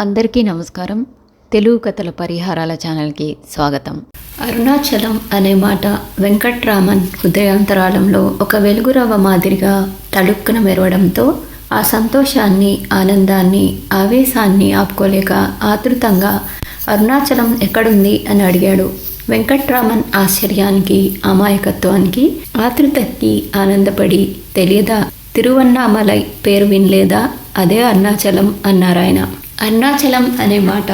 అందరికీ నమస్కారం. తెలుగు కథల పరిహారాల ఛానల్కి స్వాగతం. అరుణాచలం అనే మాట వెంకట్రామన్ హృదయాంతరాళంలో ఒక వెలుగురవ మాదిరిగా తళుక్కున మెరవడంతో ఆ సంతోషాన్ని ఆనందాన్ని ఆవేశాన్ని ఆపుకోలేక ఆతృతంగా అరుణాచలం ఎక్కడుంది? అని అడిగాడు. వెంకట్రామన్ ఆశ్చర్యానికి అమాయకత్వానికి ఆతృతకి ఆనందపడి తెలియదా? తిరువన్నామలై పేరు వినలేదా? అదే అరుణాచలం అన్నారాయన. అరుణాచలం అనే మాట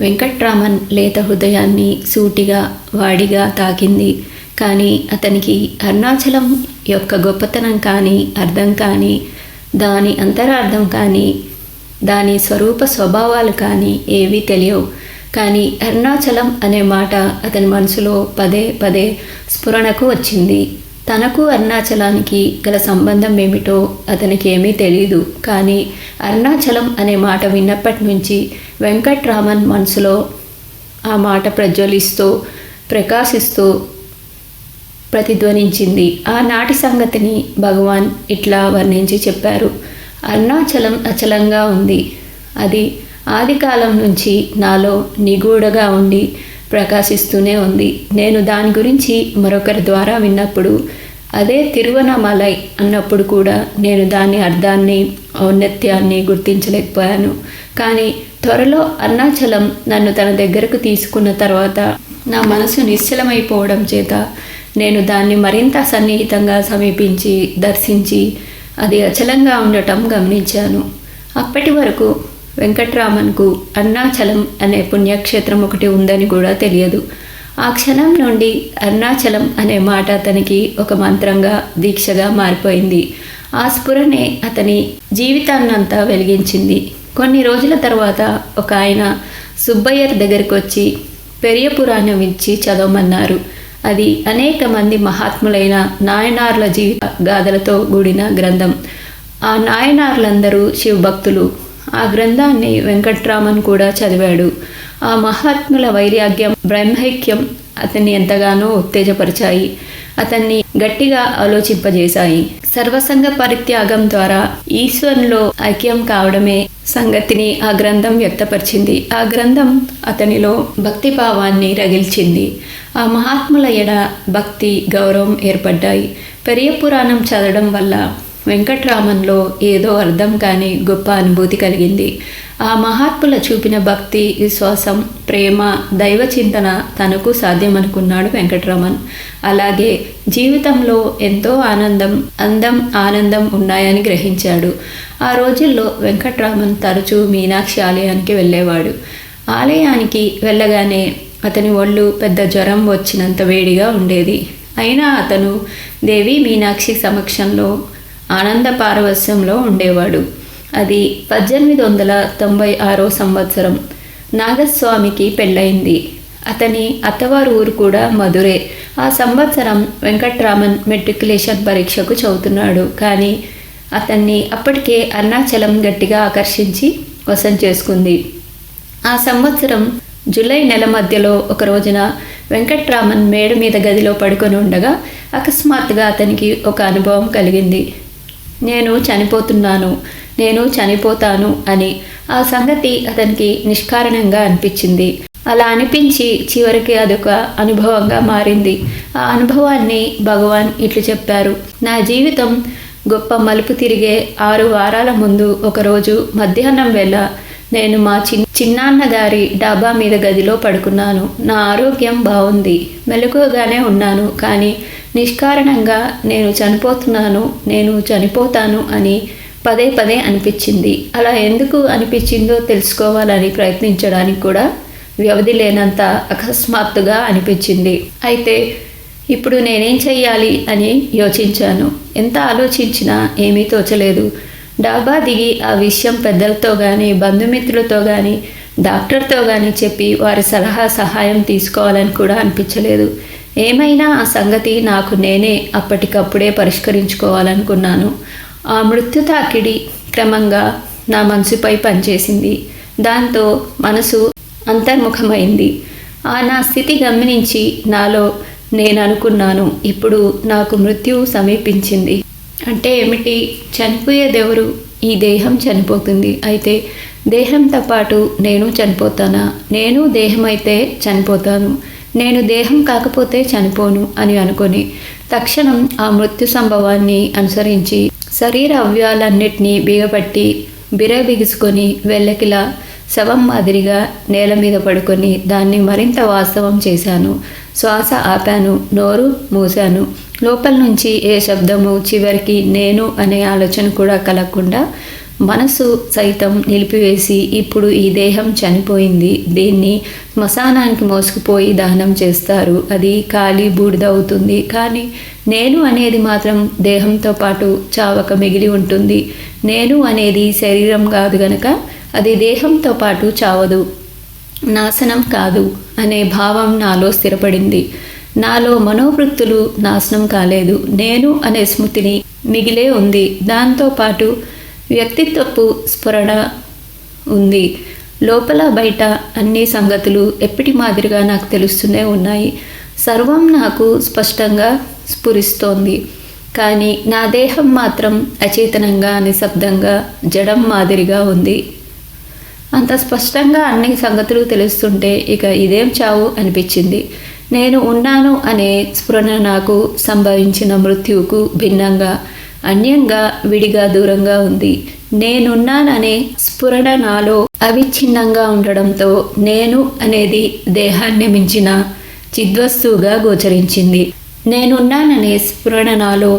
వెంకట్రామన్ లేత హృదయాన్ని సూటిగా వాడిగా తాకింది. కానీ అతనికి అరుణాచలం యొక్క గొప్పతనం కానీ అర్థం కానీ దాని అంతరార్థం కానీ దాని స్వరూప స్వభావాలు కానీ ఏవీ తెలియవు. కానీ అరుణాచలం అనే మాట అతని మనసులో పదే పదే స్ఫురణకు వచ్చింది. తనకు అరుణాచలానికి గల సంబంధం ఏమిటో అతనికి ఏమీ తెలియదు కానీ అరుణాచలం అనే మాట విన్నప్పటి నుంచి వెంకట్రామన్ మనసులో ఆ మాట ప్రజ్వలిస్తూ ప్రకాశిస్తూ ప్రతిధ్వనించింది. ఆనాటి సంగతిని భగవాన్ ఇట్లా వర్ణించి చెప్పారు. అరుణాచలం అచలంగా ఉంది. అది ఆదికాలం నుంచి నాలో నిగూఢగా ఉండి ప్రకాశిస్తూనే ఉంది. నేను దాని గురించి మరొకరి ద్వారా విన్నప్పుడు అదే తిరువనమలై అన్నప్పుడు కూడా నేను దాని అర్థాన్ని ఔన్నత్యాన్ని గుర్తించలేకపోయాను. కానీ త్వరలో అరుణాచలం నన్ను తన దగ్గరకు తీసుకున్న తర్వాత నా మనసు నిశ్చలమైపోవడం చేత నేను దాన్ని మరింత సన్నిహితంగా సమీపించి దర్శించి అది అచలంగా ఉండటం గమనించాను. అప్పటి వరకు వెంకట్రామన్కు అరుణాచలం అనే పుణ్యక్షేత్రం ఒకటి ఉందని కూడా తెలియదు. ఆ క్షణం నుండి అరుణాచలం అనే మాట అతనికి ఒక మంత్రంగా దీక్షగా మారిపోయింది. ఆ స్ఫురణే అతని జీవితాన్నంతా వెలిగించింది. కొన్ని రోజుల తర్వాత ఒక ఆయన సుబ్బయ్యర్ దగ్గరికి వచ్చి పెరియ పురాణం ఇచ్చి చదవమన్నారు. అది అనేక మంది మహాత్ములైన నాయనార్ల జీవిత గాథలతో కూడిన గ్రంథం. ఆ నాయనార్లందరూ శివభక్తులు. ఆ గ్రంథాన్ని వెంకట్రామన్ కూడా చదివాడు. ఆ మహాత్ముల వైరాగ్యం బ్రహ్మైక్యం అతన్ని ఎంతగానో ఉత్తేజపరిచాయి. అతన్ని గట్టిగా ఆలోచింపజేశాయి. సర్వసంగ పరిత్యాగం ద్వారా ఈశ్వరులో ఐక్యం కావడమే సంగతిని ఆ గ్రంథం వ్యక్తపరిచింది. ఆ గ్రంథం అతనిలో భక్తి భావాన్ని రగిల్చింది. ఆ మహాత్ముల ఎడ భక్తి గౌరవం ఏర్పడ్డాయి. పెరియ పురాణం చదవడం వల్ల వెంకట్రామన్లో ఏదో అర్థం కాని గొప్ప అనుభూతి కలిగింది. ఆ మహాత్ముల చూపిన భక్తి విశ్వాసం ప్రేమ దైవ చింతన తనకు సాధ్యమనుకున్నాడు వెంకట్రామన్. అలాగే జీవితంలో ఎంతో ఆనందం అందం ఆనందం ఉన్నాయని గ్రహించాడు. ఆ రోజుల్లో వెంకట్రామన్ తరచూ మీనాక్షి ఆలయానికి వెళ్ళేవాడు. ఆలయానికి వెళ్ళగానే అతని ఒళ్ళు పెద్ద జ్వరం వచ్చినంత వేడిగా ఉండేది. అయినా అతను దేవి మీనాక్షి సమక్షంలో ఆనంద పారవస్యంలో ఉండేవాడు. అది పద్దెనిమిది వందల తొంభై ఆరో సంవత్సరం. నాగస్వామికి పెళ్ళయింది. అతని అత్తవారు ఊరు కూడా మధురే. ఆ సంవత్సరం వెంకట్రామన్ మెట్రికులేషన్ పరీక్షకు చదువుతున్నాడు. కానీ అతన్ని అప్పటికే అరుణాచలం గట్టిగా ఆకర్షించి వసం చేసుకుంది. ఆ సంవత్సరం జూలై నెల మధ్యలో ఒక రోజున వెంకట్రామన్ మేడ మీద గదిలో పడుకొని ఉండగా అకస్మాత్తుగా అతనికి ఒక అనుభవం కలిగింది. నేను చనిపోతున్నాను నేను చనిపోతాను అని. ఆ సంగతి అతనికి నిష్కారణంగా అనిపించింది. అలా అనిపించి చివరికి అదొక అనుభవంగా మారింది. ఆ అనుభవాన్ని భగవాన్ ఇట్లు చెప్పారు. నా జీవితం గొప్ప మలుపు తిరిగే ఆరు వారాల ముందు ఒకరోజు మధ్యాహ్నం వేళ నేను మా చిన్న చిన్నాన్న గారి డాబా మీద గదిలో పడుకున్నాను. నా ఆరోగ్యం బాగుంది మెలకుగానే ఉన్నాను. కానీ నిష్కారణంగా నేను చనిపోతున్నాను. నేను చనిపోతాను అని పదే పదే అనిపించింది. అలా ఎందుకు అనిపించిందో తెలుసుకోవాలని ప్రయత్నించడానికి కూడా వ్యవధి లేనంత అకస్మాత్తుగా అనిపించింది. అయితే ఇప్పుడు నేనేం చెయ్యాలి అని యోచించాను. ఎంత ఆలోచించినా ఏమీ తోచలేదు. డాబా దిగి ఆ విషయం పెద్దలతో కానీ బంధుమిత్రులతో కానీ డాక్టర్తో కానీ చెప్పి వారి సలహా సహాయం తీసుకోవాలని కూడా అనిపించలేదు. ఏమైనా ఆ సంగతి నాకు నేనే అప్పటికప్పుడే పరిష్కరించుకోవాలనుకున్నాను. ఆ మృత్యు తాకిడి క్రమంగా నా మనసుపై పనిచేసింది. దాంతో మనసు అంతర్ముఖమైంది. ఆ నా స్థితి గమనించి నాలో నేను అనుకున్నాను ఇప్పుడు నాకు మృత్యువు సమీపించింది. అంటే ఏమిటి? చనిపోయేదెవరు? ఈ దేహం చనిపోతుంది. అయితే దేహంతో పాటు నేను చనిపోతానా? నేను దేహమైతే చనిపోతాను. నేను దేహం కాకపోతే చనిపోను అని అనుకొని తక్షణం ఆ మృత్యు సంభవాన్ని అనుసరించి శరీర అవయవాలన్నిటినీ బిగపట్టి బిర బిగుసుకొని వెళ్ళకిలా శవం మాదిరిగా నేల మీద పడుకొని దాన్ని మరింత వాస్తవం చేశాను. శ్వాస ఆపాను నోరు మూశాను. లోపల నుంచి ఏ శబ్దము చివరికి నేను అనే ఆలోచన కూడా కలగకుండా మనసు సైతం నిలిపివేసి ఇప్పుడు ఈ దేహం చనిపోయింది. దీన్ని శ్మశానానికి మోసుకుపోయి దహనం చేస్తారు. అది ఖాళీ బూడిద అవుతుంది. కానీ నేను అనేది మాత్రం దేహంతో పాటు చావక మిగిలి ఉంటుంది. నేను అనేది శరీరం కాదు గనక అది దేహంతో పాటు చావదు. నాశనం కాదు అనే భావం నాలో స్థిరపడింది. నాలో మనోవృత్తులు నాశనం కాలేదు. నేను అనే స్మృతిని మిగిలే ఉంది. దాంతోపాటు వ్యక్తిత్వపు స్ఫురణ ఉంది. లోపల బయట అన్ని సంగతులు ఎప్పటి మాదిరిగా నాకు తెలుస్తూనే ఉన్నాయి. సర్వం నాకు స్పష్టంగా స్ఫురిస్తోంది. కానీ నా దేహం మాత్రం అచేతనంగా నిశ్శబ్దంగా జడం మాదిరిగా ఉంది. అంత స్పష్టంగా అన్ని సంగతులు తెలుస్తుంటే ఇక ఇదేం చావు అనిపించింది. నేను ఉన్నాను అనే స్ఫురణ నాకు సంభవించిన మృత్యువుకు భిన్నంగా అన్యంగా విడిగా దూరంగా ఉంది. నేనున్నాననే స్ఫురణ నాలో అవిచ్ఛిన్నంగా ఉండడంతో నేను అనేది దేహాన్ని మించిన చిద్వస్తువుగా గోచరించింది. నేనున్నాననే స్ఫురణ నాలో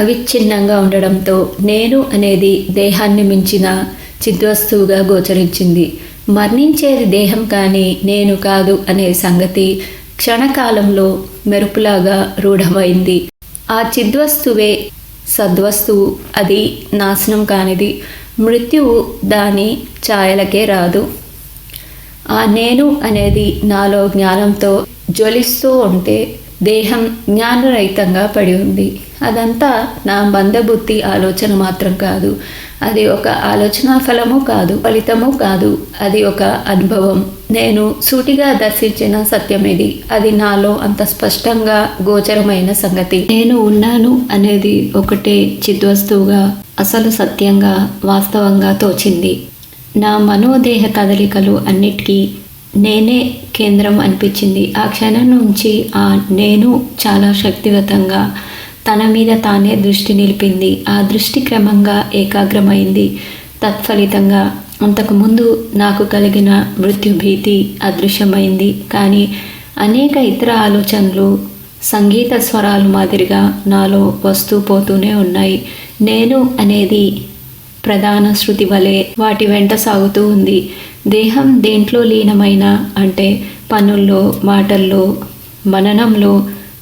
అవిచ్ఛిన్నంగా ఉండడంతో నేను అనేది దేహాన్ని మించిన చిద్వస్తువుగా గోచరించింది. మరణించేది దేహం కానీ నేను కాదు అనే సంగతి క్షణకాలంలో మెరుపులాగా రూఢమైంది. ఆ చిద్వస్తువే సద్వస్తువు. అది నాశనం కానిది. మృత్యువు దాని ఛాయలకే రాదు. ఆ నేను అనేది నాలో జ్ఞానంతో జ్వలిస్తూ ఉంటే దేహం జ్ఞానరహితంగా పడి ఉంది. అదంతా నా మందబుద్ధి ఆలోచన మాత్రం కాదు. అది ఒక ఆలోచన ఫలము కాదు ఫలితము కాదు. అది ఒక అనుభవం. నేను సూటిగా దర్శించిన సత్యం ఇది అది నాలో అంత స్పష్టంగా గోచరమైన సంగతి. నేను ఉన్నాను అనేది ఒకటే చిద్వస్తువుగా అసలు సత్యంగా వాస్తవంగా తోచింది. నా మనోదేహ కదలికలు అన్నిటికీ నేనే కేంద్రం అనిపించింది. ఆ క్షణం నుంచి ఆ నేను చాలా శక్తిగతంగా తన మీద తానే దృష్టి నిలిపింది. ఆ దృష్టి క్రమంగా ఏకాగ్రమైంది. తత్ఫలితంగా అంతకుముందు నాకు కలిగిన మృత్యు భీతి అదృశ్యమైంది కానీ అనేక ఇతర ఆలోచనలు సంగీత స్వరాలు మాదిరిగా నాలో వస్తూ పోతూనే ఉన్నాయి. నేను అనేది ప్రధాన శృతి వలె వాటి వెంట సాగుతూ ఉంది. దేహం దేంట్లో లీనమైన అంటే పనుల్లో మాటల్లో మననంలో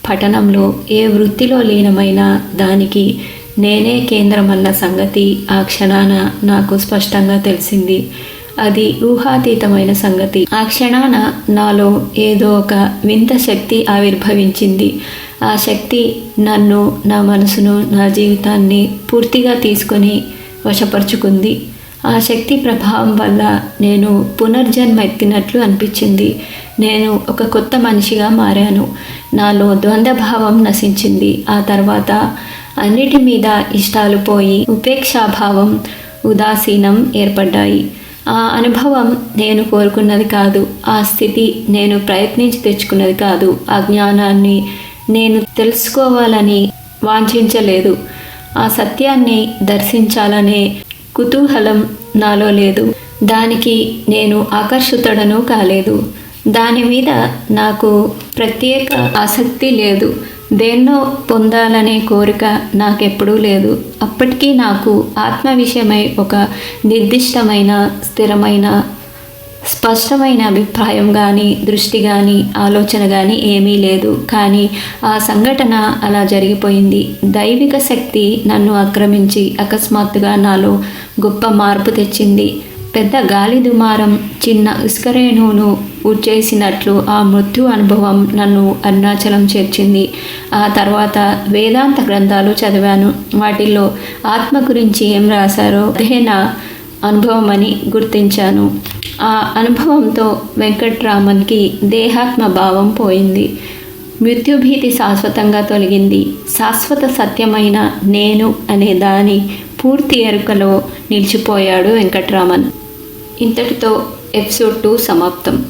పఠనంలో ఏ వృత్తిలో లీనమైన దానికి నేనే కేంద్రమన్న సంగతి ఆ క్షణాన నాకు స్పష్టంగా తెలిసింది. అది ఊహాతీతమైన సంగతి. ఆ క్షణాన నాలో ఏదో ఒక వింత శక్తి ఆవిర్భవించింది. ఆ శక్తి నన్ను నా మనసును నా జీవితాన్ని పూర్తిగా తీసుకొని వశపరుచుకుంది. ఆ శక్తి ప్రభావం వల్ల నేను పునర్జన్మ ఎత్తినట్లు అనిపించింది. నేను ఒక కొత్త మనిషిగా మారాను. నాలో ద్వంద్వభావం నశించింది. ఆ తర్వాత అన్నిటి మీద ఇష్టాలు పోయి ఉపేక్షాభావం ఉదాసీనం ఏర్పడ్డాయి. ఆ అనుభవం నేను కోరుకున్నది కాదు. ఆ స్థితి నేను ప్రయత్నించి తెచ్చుకున్నది కాదు. ఆ జ్ఞానాన్ని నేను తెలుసుకోవాలని వాంఛించలేదు. ఆ సత్యాన్ని దర్శించాలనే కుతూహలం నాలో లేదు. దానికి నేను ఆకర్షితుడను కాలేదు. దాని మీద నాకు ప్రత్యేక ఆసక్తి లేదు. దేన్నో పొందాలనే కోరిక నాకెప్పుడూ లేదు. అప్పటికీ నాకు ఆత్మ విషయమై ఒక నిర్దిష్టమైన స్థిరమైన స్పష్టమైన అభిప్రాయం కానీ దృష్టి కానీ ఆలోచన కానీ ఏమీ లేదు. కానీ ఆ సంఘటన అలా జరిగిపోయింది. దైవిక శక్తి నన్ను ఆక్రమించి అకస్మాత్తుగా నాలో గొప్ప మార్పు తెచ్చింది. పెద్ద గాలి దుమారం చిన్న ఇసుకరేణువును ఉచ్చేసినట్లు ఆ మృత్యు అనుభవం నన్ను అరుణాచలం చేర్చింది. ఆ తర్వాత వేదాంత గ్రంథాలు చదివాను. వాటిల్లో ఆత్మ గురించి ఏం రాశారో అదే అనుభవం అని గుర్తించాను. ఆ అనుభవంతో వెంకట్రామన్కి దేహాత్మ భావం పోయింది. మృత్యుభీతి శాశ్వతంగా తొలగింది. శాశ్వత సత్యమైన నేను అనే దాని పూర్తి ఎరుకలో నిలిచిపోయాడు వెంకట్రామన్. ఇంతటితో ఎపిసోడ్ టూ సమాప్తం.